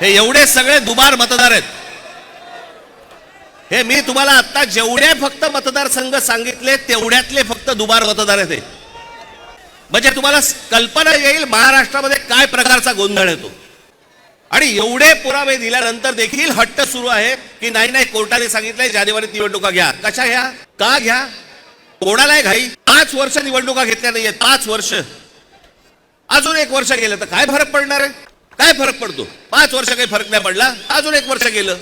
हे एवढे सगळे दुबार मतदार आहेत. हे मी तुम्हाला आता जेवढे फक्त मतदारसंघ सांगितले तेवढ्यातले फक्त दुबार मतदार आहेत म्हणजे तुम्हाला कल्पना येईल महाराष्ट्रामध्ये काय प्रकारचा गोंधळ येतो. आणि एवढे पुरावे दिल्यानंतर देखील हट्ट सुरू आहे की नाही नाही कोर्टाने सांगितलंय जानेवारीत निवडणुका घ्या. कशा घ्या? का घ्या? कोणालाय घाई. पाच वर्ष निवडणुका घेतल्या नाहीये पाच वर्ष. अजून एक वर्ष गेलं तर काय फरक पडणार आहे? काय फरक पडतो? पाच वर्ष काही फरक नाही पडला? अजून एक वर्ष गेलं.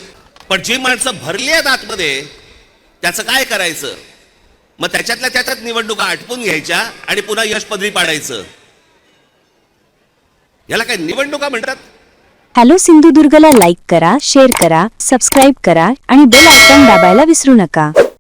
पण जी माणसं भरली आहेत आतमध्ये त्याचं काय करायचं? मग त्याच्यातल्या त्याच्यात निवडणुका आटपून घ्यायच्या आणि पुन्हा यश पदरी पाडायचं. याला काय निवडणुका म्हणतात? हॅलो सिंधुदुर्गला लाईक करा शेअर करा सबस्क्राईब करा आणि बेल आयकॉन दाबायला विसरू नका.